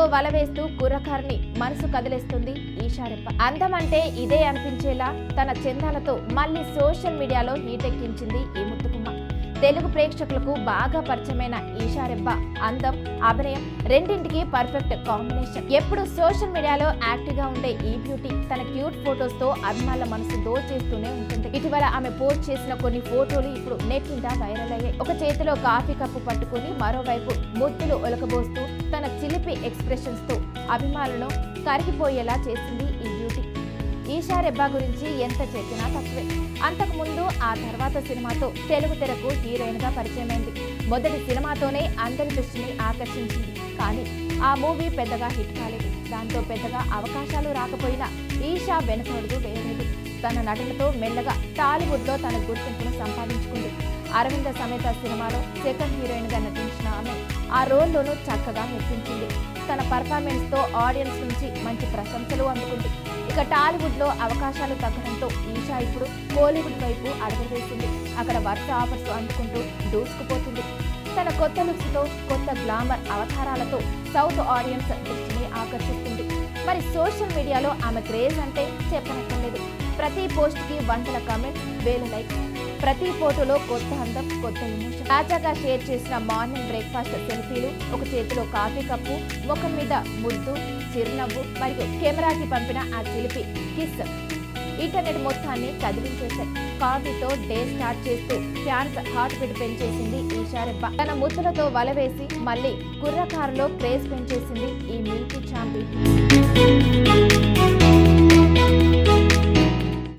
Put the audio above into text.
వల వేస్తూ కుర్రకారిని మనసు కదిలేస్తుంది ఈషారెప్ప అందం అంటే ఇదే అనిపించేలా తన చందాలతో మళ్ళీ సోషల్ మీడియాలో హీటెక్కించింది ఈ ముత్తుకుమ్మ. తెలుగు ప్రేక్షకులకు బాగా పరిచయమైన ఈషారెబ్బ అందం అభినయం రెండింటికి పర్ఫెక్ట్ కాంబినేషన్. ఎప్పుడు సోషల్ మీడియాలో యాక్టివ్గా ఉండే ఈ బ్యూటీ తన క్యూట్ ఫొటోస్తో అభిమానుల మనసు దోచేస్తూనే ఉంటుంది. ఇటీవల ఆమె పోస్ట్ చేసిన కొన్ని ఫోటోలు ఇప్పుడు నెట్టింట వైరల్ అయ్యాయి. ఒక చేతిలో కాఫీ కప్పు పట్టుకుని మరోవైపు ముద్దులు ఒలకబోస్తూ తన చిలిపి ఎక్స్ప్రెషన్స్తో అభిమానులను కరిగిపోయేలా చేసింది ఈ బ్యూటీ. ఈషా రెబ్బా గురించి ఎంత చెప్పినా తక్కువే. అంతకుముందు ఆ తర్వాత సినిమాతో తెలుగు తెరకు హీరోయిన్గా పరిచయమైంది. మొదటి సినిమాతోనే అందరి దృష్టిని ఆకర్షించింది. కానీ ఆ మూవీ పెద్దగా హిట్ కాలేదు. దాంతో పెద్దగా అవకాశాలు రాకపోయినా ఈషా వెనుకడుగు వేయలేదు. తన నటనతో మెల్లగా టాలీవుడ్లో తన గుర్తింపును సంపాదించుకుంది. అరవింద సమేత సినిమాలో సెకండ్ హీరోయిన్గా నటించింది రోల్లోనూ చక్కగా మెప్పించింది. తన పర్ఫార్మెన్స్తో ఆడియన్స్ నుంచి మంచి ప్రశంసలు అందుకుంది. ఇక టాలీవుడ్లో అవకాశాలు తగ్గడంతో ఈషా ఇప్పుడు కోలీవుడ్ వైపు అడుగు అక్కడ వరుస ఆఫర్స్ అందుకుంటూ దూసుకుపోతుంది తన కొత్త లుక్స్తో కొత్త గ్లామర్ అవతారాలతో సౌత్ ఆడియన్స్ దృష్టిని ఆకర్షిస్తుంది. మరి సోషల్ మీడియాలో ఆమె క్రేజ్ అంటే చెప్పనక్కర్లేదు. ప్రతి పోస్ట్కి వందల కమెంట్స్ వేల లైక్స్ ప్రతి ఫోటోలో కొత్త అందం కొత్త ఇమోషన్ తాజాగా షేర్ చేసిన మార్నింగ్ బ్రేక్ఫాస్ట్ సెల్ఫీలు ఒక చేతిలో కాఫీ కప్పు ఒక మీద ముద్దు చిరునవ్వు మరియు కెమెరాకి పంపిన ఆ చిలిపి కిస్. ఇంటర్నెట్ మొత్తాన్ని కదిలించేశాయి. కాఫీతో డే స్టార్ట్ చేస్తూ ఫ్యాన్స్ హార్ట్ బీట్ పెంచేసింది ఈషారెబ్బ తన ముద్దులతో వల వేసి మళ్ళీ కుర్రకారులో క్రేజ్ పెంచేసింది ఈ మిల్కీ చాంపీ